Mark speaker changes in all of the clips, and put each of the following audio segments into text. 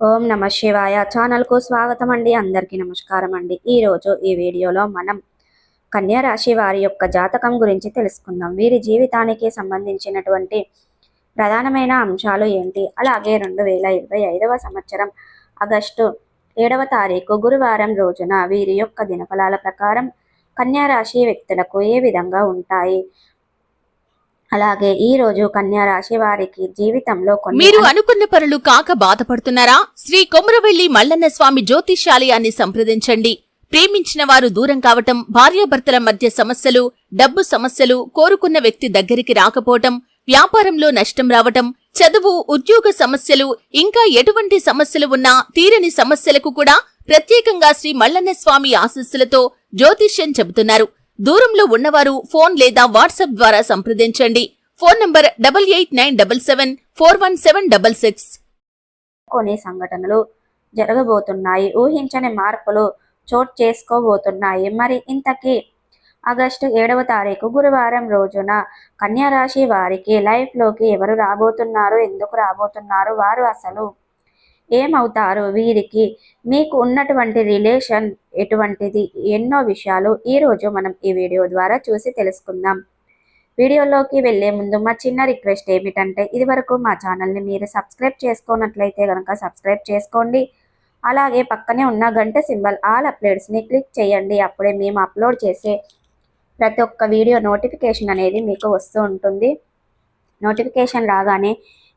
Speaker 1: ఓం నమ శివాయ ఛానల్కు స్వాగతం అండి అందరికీ నమస్కారం అండి ఈరోజు ఈ వీడియోలో మనం కన్యా రాశి వారి యొక్క జాతకం గురించి తెలుసుకుందాం. వీరి జీవితానికి సంబంధించినటువంటి ప్రధానమైన అంశాలు ఏంటి? అలాగే రెండు వేల ఇరవై ఐదవ సంవత్సరం ఆగస్టు ఏడవ తారీఖు గురువారం రోజున వీరి యొక్క దినఫలాల ప్రకారం కన్యా రాశి వ్యక్తులకు ఏ విధంగా ఉంటాయి? అలాగే ఈ రోజు కన్యా రాశి వారికి జీవితంలో కొన్ని
Speaker 2: మీరు అనుకున్న పనులు కాక బాధపడుతున్నారా? శ్రీ కొమరవెల్లి మల్లన్న స్వామి జ్యోతిషాలయాన్ని సంప్రదించండి. ప్రేమించిన వారు దూరం కావటం భార్యాభర్తల మధ్య సమస్యలు డబ్బు సమస్యలు కోరుకున్న వ్యక్తి దగ్గరికి రాకపోవటం వ్యాపారంలో నష్టం రావటం చదువు ఉద్యోగ సమస్యలు ఇంకా ఎటువంటి సమస్యలు ఉన్నా తీరని సమస్యలకు కూడా ప్రత్యేకంగా శ్రీ మల్లన్న స్వామి ఆశీస్సులతో జ్యోతిష్యం చెబుతున్నారు. దూరంలో ఉన్నవారు ఫోన్ లేదా వాట్సాప్ ద్వారా సంప్రదించండి. Phone number double eight nine double seven four one seven double six.
Speaker 1: కొన్ని సంఘటనలు జరగబోతున్నాయి. ఊహించని మార్పులు చోటు చేసుకోబోతున్నాయి. మరి ఇంతకీ ఆగస్టు ఏడవ తారీఖు గురువారం రోజున కన్యారాశి వారికి లైఫ్లోకి ఎవరు రాబోతున్నారు? ఎందుకు రాబోతున్నారు? వారు అసలు ఏమవుతారు వీరికి మీకు ఉన్నటువంటి రిలేషన్ ఎటువంటిది? ఎన్నో విషయాలు ఈరోజు మనం ఈ వీడియో ద్వారా చూసి తెలుసుకుందాం. వీడియోలోకి వెళ్ళే ముందు మా చిన్న రిక్వెస్ట్ ఏమిటంటే ఇదివరకు మా ఛానల్ని మీరు సబ్స్క్రైబ్ చేసుకున్నట్లయితే కనుక సబ్స్క్రైబ్ చేసుకోండి. అలాగే పక్కనే ఉన్న గంట సింబల్ ఆల్ అప్లోడ్స్ని క్లిక్ చేయండి. అప్పుడే మేము అప్లోడ్ చేసే ప్రతి ఒక్క వీడియో నోటిఫికేషన్ అనేది మీకు వస్తూ ఉంటుంది. నోటిఫికేషన్ రాగానే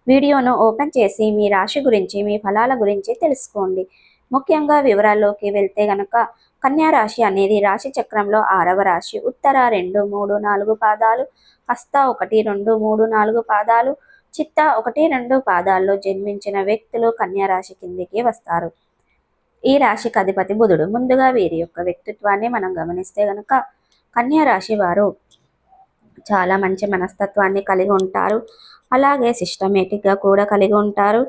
Speaker 1: వీడియోను ఓపెన్ చేసి మీ రాశి గురించి మీ ఫలాల గురించి తెలుసుకోండి. ముఖ్యంగా వివరాల్లోకి వెళ్తే గనక కన్యా రాశి అనేది రాశి చక్రంలో ఆరవ రాశి. ఉత్తర రెండు మూడు నాలుగు పాదాలు హస్త ఒకటి రెండు మూడు నాలుగు పాదాలు చిత్త ఒకటి రెండు పాదాల్లో జన్మించిన వ్యక్తులు కన్యా రాశి కిందికి వస్తారు. ఈ రాశికి అధిపతి బుధుడు. ముందుగా వీరి యొక్క వ్యక్తిత్వాన్ని మనం గమనిస్తే గనక కన్యా రాశి వారు చాలా మంచి మనస్తత్వాన్ని కలిగి ఉంటారు. అలాగే సిస్టమేటిక్గా కూడా కలిగి ఉంటారు.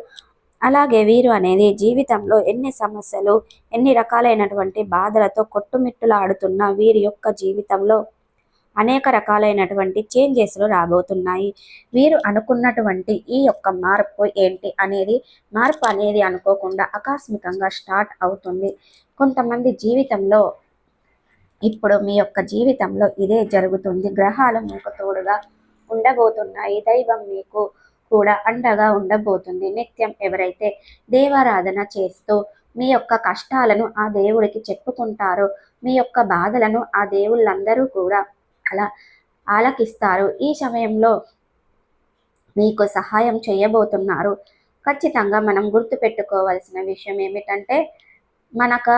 Speaker 1: అలాగే వీరు అనేది జీవితంలో ఎన్ని సమస్యలు ఎన్ని రకాలైనటువంటి బాధలతో కొట్టుమిట్టులాడుతున్న వీరి యొక్క జీవితంలో అనేక రకాలైనటువంటి చేంజెస్లు రాబోతున్నాయి. వీరు అనుకున్నటువంటి ఈ యొక్క మార్పు ఏంటి అనేది మార్పు అనేది అనుకోకుండా ఆకస్మికంగా స్టార్ట్ అవుతుంది. కొంతమంది జీవితంలో ఇప్పుడు మీ యొక్క జీవితంలో ఇదే జరుగుతుంది. గ్రహాలు మీకు తోడుగా ఉండబోతున్నాయి. దైవం మీకు కూడా అండగా ఉండబోతుంది. నిత్యం ఎవరైతే దేవారాధన చేస్తూ మీ యొక్క కష్టాలను ఆ దేవుడికి చెప్పుకుంటారో మీ యొక్క బాధలను ఆ దేవుళ్ళందరూ కూడా అలా ఆలకిస్తారు. ఈ సమయంలో మీకు సహాయం చేయబోతున్నారు. ఖచ్చితంగా మనం గుర్తుపెట్టుకోవాల్సిన విషయం ఏమిటంటే మనక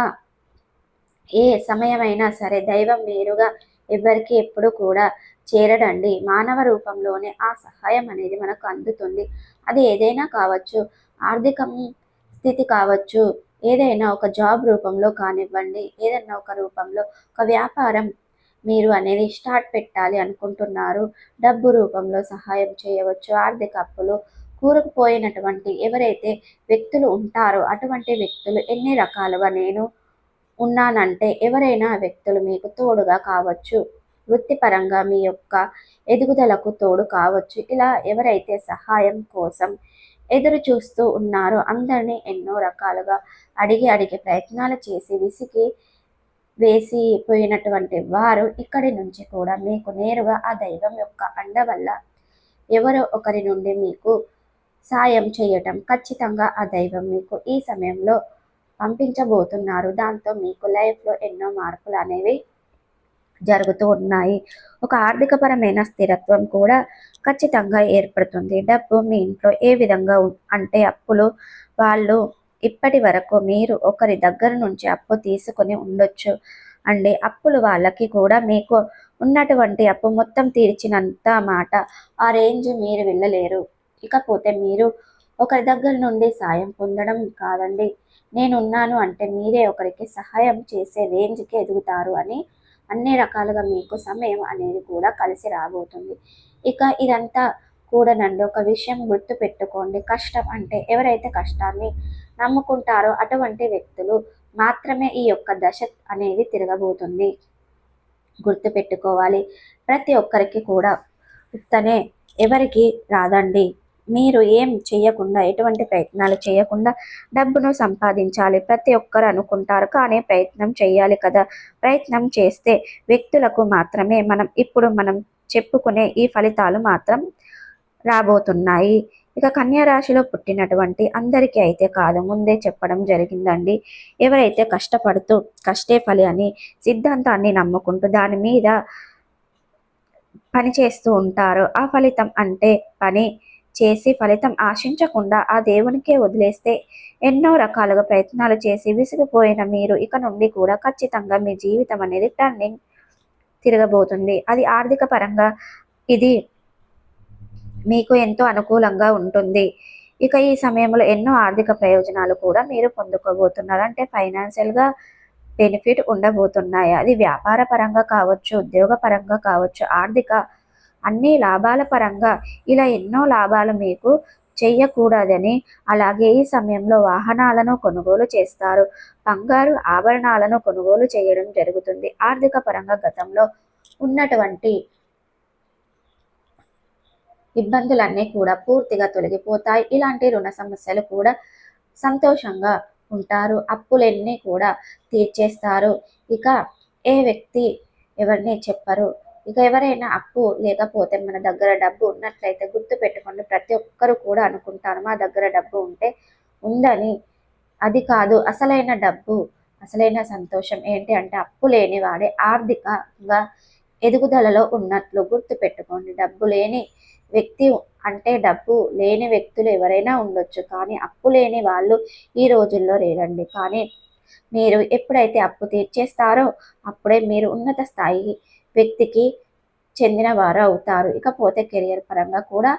Speaker 1: ఏ సమయమైనా సరే దైవం నేరుగా ఎవరికి ఎప్పుడు కూడా చేరడండి. మానవ రూపంలోనే ఆ సహాయం అనేది మనకు అందుతుంది. అది ఏదైనా కావచ్చు ఆర్థిక స్థితి కావచ్చు ఏదైనా ఒక జాబ్ రూపంలో కానివ్వండి ఏదైనా ఒక రూపంలో ఒక వ్యాపారం మీరు అనేది స్టార్ట్ పెట్టాలి అనుకుంటున్నారు. డబ్బు రూపంలో సహాయం చేయవచ్చు ఆర్థిక అప్పులు కూరుకుపోయినటువంటి ఎవరైతే వ్యక్తులు ఉంటారో అటువంటి వ్యక్తులు ఎన్ని రకాలుగా నేను ఉన్నానంటే ఎవరైనా వ్యక్తులు మీకు తోడుగా కావచ్చు. వృత్తిపరంగా మీ యొక్క ఎదుగుదలకు తోడు కావచ్చు. ఇలా ఎవరైతే సహాయం కోసం ఎదురు చూస్తూ ఉన్నారో అందరినీ ఎన్నో రకాలుగా అడిగి అడిగి ప్రయత్నాలు చేసి విసిగి పోయినటువంటి వారు ఇక్కడి నుంచి కూడా మీకు నేరుగా ఆ దైవం యొక్క అండ వల్ల ఎవరో ఒకరి నుండి మీకు సాయం చేయటం ఖచ్చితంగా ఆ దైవం మీకు ఈ సమయంలో పంపించబోతున్నారు. దాంతో మీకు లైఫ్లో ఎన్నో మార్పులు అనేవి జరుగుతూ ఉన్నాయి. ఒక ఆర్థికపరమైన స్థిరత్వం కూడా ఖచ్చితంగా ఏర్పడుతుంది. డబ్బు మీ ఇంట్లో ఏ విధంగా అంటే అప్పులు వాళ్ళు ఇప్పటి వరకు మీరు ఒకరి దగ్గర నుంచి అప్పు తీసుకొని ఉండొచ్చు అండి. అప్పులు వాళ్ళకి కూడా మీకు ఉన్నటువంటి అప్పు మొత్తం తీర్చినంత మాట ఆ రేంజ్ మీరు వెళ్ళలేరు. ఇకపోతే మీరు ఒకరి దగ్గర నుండి సాయం పొందడం కాదండి. నేనున్నాను అంటే మీరే ఒకరికి సహాయం చేసే రేంజ్కి ఎదుగుతారు అని అన్ని రకాలుగా మీకు సమయం అనేది కూడా కలిసి రాబోతుంది. ఇక ఇదంతా కూడా నన్ను ఒక విషయం గుర్తు పెట్టుకోండి కష్టం అంటే ఎవరైతే కష్టాన్ని నమ్ముకుంటారో అటువంటి వ్యక్తులు మాత్రమే ఈ యొక్క దశ అనేది తిరగబోతుంది. గుర్తు పెట్టుకోవాలి ప్రతి ఒక్కరికి కూడా తనే ఎవరికి రాదండి. మీరు ఏం చేయకుండా ఎటువంటి ప్రయత్నాలు చేయకుండా డబ్బును సంపాదించాలి. ప్రతి ఒక్కరు అనుకుంటారు కానీ ప్రయత్నం చేయాలి కదా. ప్రయత్నం చేస్తే వ్యక్తులకు మాత్రమే మనం ఇప్పుడు మనం చెప్పుకునే ఈ ఫలితాలు మాత్రం రాబోతున్నాయి. ఇక కన్యా రాశిలో పుట్టినటువంటి అందరికీ అయితే కాదు ముందే చెప్పడం జరిగిందండి. ఎవరైతే కష్టపడుతూ కష్టే ఫలి అని సిద్ధాంతాన్ని నమ్ముకుంటూ దాని మీద పని చేస్తూ ఉంటారో ఆ ఫలితం అంటే పని. చేసి ఫలితం ఆశించకుండా ఆ దేవునికే వదిలేస్తే ఎన్నో రకాలుగా ప్రయత్నాలు చేసి విసిగిపోయిన మీరు ఇక నుండి కూడా ఖచ్చితంగా మీ జీవితం అనేది టర్నింగ్ తిరగబోతుంది. అది ఆర్థిక పరంగా ఇది మీకు ఎంతో అనుకూలంగా ఉంటుంది. ఇక ఈ సమయంలో ఎన్నో ఆర్థిక ప్రయోజనాలు కూడా మీరు పొందుకోబోతున్నారు. అంటే ఫైనాన్షియల్గా బెనిఫిట్ ఉండబోతున్నాయి. అది వ్యాపార పరంగా కావచ్చు ఉద్యోగ పరంగా కావచ్చు ఆర్థిక అన్ని లాభాల పరంగా ఇలా ఎన్నో లాభాలు మీకు చెయ్యకూడదని అలాగే ఈ సమయంలో వాహనాలను కొనుగోలు చేస్తారు. బంగారు ఆభరణాలను కొనుగోలు చేయడం జరుగుతుంది. ఆర్థిక పరంగా గతంలో ఉన్నటువంటి ఇబ్బందులన్నీ కూడా పూర్తిగా తొలగిపోతాయి. ఇలాంటి రుణ సమస్యలు కూడా సంతోషంగా ఉంటారు. అప్పులన్నీ కూడా తీర్చేస్తారు. ఇక ఏ వ్యక్తి ఎవరిని చెప్పరు. ఇక ఎవరైనా అప్పు లేకపోతే మన దగ్గర డబ్బు ఉన్నట్లయితే గుర్తు పెట్టుకోండి ప్రతి ఒక్కరు కూడా అనుకుంటారు మా దగ్గర డబ్బు ఉంటే ఉందని. అది కాదు అసలైన డబ్బు అసలైన సంతోషం ఏంటి అంటే అప్పు లేని వాడే ఆర్థికంగా ఎదుగుదలలో ఉన్నట్లు గుర్తు పెట్టుకోండి డబ్బు లేని వ్యక్తి అంటే డబ్బు లేని వ్యక్తులు ఎవరైనా ఉండొచ్చు కానీ అప్పు లేని వాళ్ళు ఈ రోజుల్లో లేరండి. కానీ మీరు ఎప్పుడైతే అప్పు తీర్చేస్తారో అప్పుడే మీరు ఉన్నత స్థాయి వ్యక్తికి చెందిన వారు అవుతారు. ఇకపోతే కెరియర్ పరంగా కూడా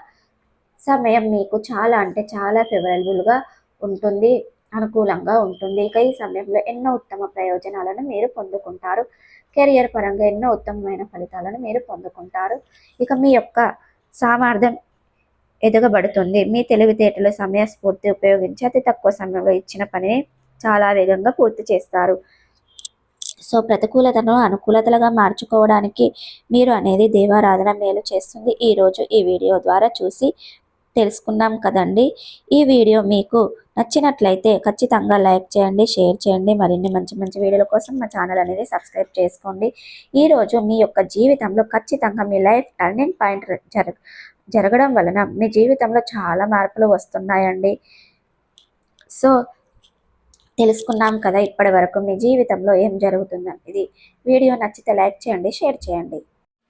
Speaker 1: సమయం మీకు చాలా అంటే చాలా ఫేవరబుల్గా ఉంటుంది అనుకూలంగా ఉంటుంది. ఇక ఈ సమయంలో ఎన్నో ఉత్తమ ప్రయోజనాలను మీరు పొందుకుంటారు. కెరియర్ పరంగా ఎన్నో ఉత్తమమైన ఫలితాలను మీరు పొందుకుంటారు. ఇక మీ యొక్క సామర్థ్యం ఎదగబడుతుంది. మీ తెలివితేటలు సమయస్ఫూర్తి ఉపయోగించి అతి తక్కువ సమయంలో ఇచ్చిన పనిని చాలా వేగంగా పూర్తి చేస్తారు. సో ప్రతికూలతను అనుకూలతలుగా మార్చుకోవడానికి మీరు అనేది దేవారాధన మేలు చేస్తుంది. ఈరోజు ఈ వీడియో ద్వారా చూసి తెలుసుకున్నాం కదండి. ఈ వీడియో మీకు నచ్చినట్లయితే ఖచ్చితంగా లైక్ చేయండి షేర్ చేయండి. మరిన్ని మంచి మంచి వీడియోల కోసం మా ఛానల్ అనేది సబ్స్క్రైబ్ చేసుకోండి. ఈరోజు మీ యొక్క జీవితంలో ఖచ్చితంగా మీ లైఫ్ టర్నింగ్ పాయింట్ జరగ జరగడం వలన మీ జీవితంలో చాలా మార్పులు వస్తున్నాయండి. సో తెలుసుకున్నాం కదా ఇప్పటి వరకు మీ జీవితంలో ఏం జరుగుతుందనేది ఇది. వీడియో నచ్చితే లైక్ చేయండి షేర్ చేయండి.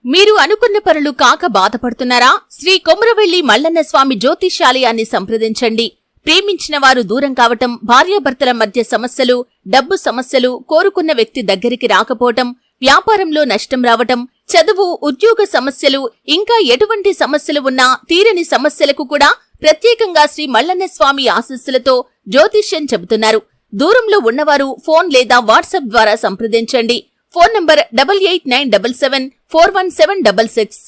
Speaker 2: మీరు అనుకున్న పనులు కాక బాధపడుతున్నారా? శ్రీ కొమరవెల్లి మల్లన్న స్వామి జ్యోతిష్యాలయాన్ని సంప్రదించండి. ప్రేమించిన వారు దూరం కావటం భార్యాభర్తల మధ్య సమస్యలు డబ్బు సమస్యలు కోరుకున్న వ్యక్తి దగ్గరికి రాకపోవటం వ్యాపారంలో నష్టం రావటం చదువు ఉద్యోగ సమస్యలు ఇంకా ఎటువంటి సమస్యలు ఉన్నా తీరని సమస్యలకు కూడా ప్రత్యేకంగా శ్రీ మల్లన్న స్వామి ఆశస్సులతో జ్యోతిష్యం చెబుతున్నారు. దూరంలో ఉన్నవారు ఫోన్ లేదా వాట్సాప్ ద్వారా సంప్రదించండి. Phone number double eight nine double seven four one seven double six.